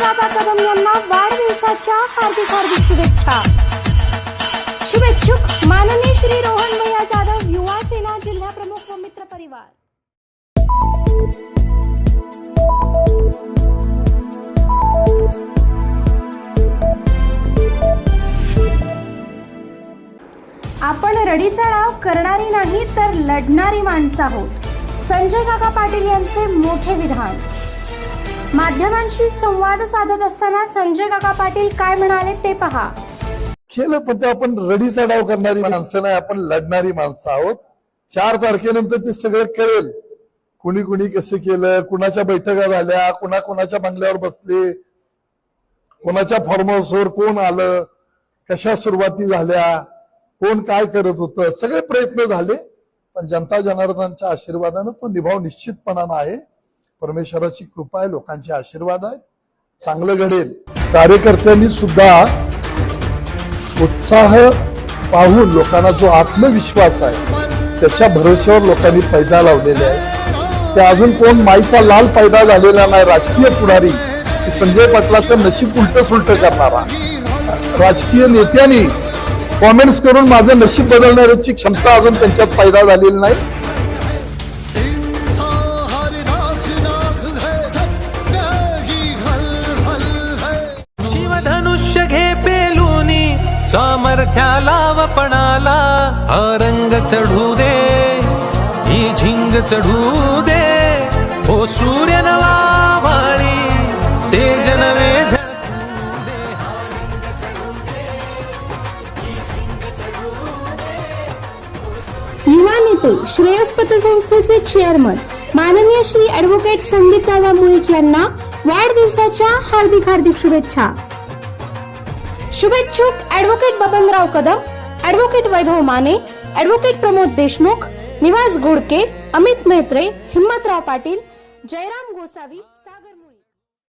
काका कदम यांना वाढदिवसाच्या हार्दिक हार्दिक शुभेच्छा. शुभेच्छुक माननीय श्री रोहन भैया जाधव युवा सेना जिल्हा प्रमुख व मित्र परिवार. आपण रडीचा डाव करणारी नाही तर लढणारी माणसं आहोत. संजय काका पाटील यांचे मोठे विधान. माध्यमांशी संवाद साधत असताना संजय काका पाटील काय म्हणाले ते पहा. केलं पण ते आपण रडीचा डाव करणारी माणसं नाही आपण लढणारी माणसं आहोत. चार तारखेनंतर ते सगळं कळेल. कुणी कुणी कसं केलं कुणाच्या बैठका झाल्या कुणा कुणाच्या बंगल्यावर बसले कोणाच्या फार्म हाऊसवर कोण आलं कशा सुरुवाती झाल्या कोण काय करत होतं सगळे प्रयत्न झाले. पण जनता जनार्दनाच्या आशीर्वादानं तो निभाव निश्चितपणानं आहे. परमेश्वराची कृपा आहे लोकांचे आशीर्वाद आहेत. चांगलं घडेल. कार्यकर्त्यांनी सुद्धा उत्साह पाहून लोकांना जो आत्मविश्वास आहे त्याच्या भरोश्यावर लोकांनी पैदा लावलेले आहे ते अजून कोण माईचा लाल पैदा झालेला नाही राजकीय पुढारी संजय पाटलाचं नशीब उलट सुलट करणारा. राजकीय नेत्यांनी कॉमेंट्स करून माझं नशीब बदलण्याची क्षमता अजून त्यांच्यात पैदा झालेली नाही. सामर्थ्याला वपणाला हा रंग चढू दे ही झिंग चढू दे. ओ सूर्य नवा वाणी तेज नवे युवा नेते श्रेयस पतसंस्थेचे चेअरमन माननीय श्री ऍडव्होकेट संदीप दादा मुळीक यांना वाढदिवसाच्या हार्दिक हार्दिक शुभेच्छा. शुभेच्छुक advocate Babanrao Kadam advocate Vaibhav Mane advocate Pramod Deshmukh Nivas Ghodke Amit Mehtre Himmatrao Patil Jairam Gosavi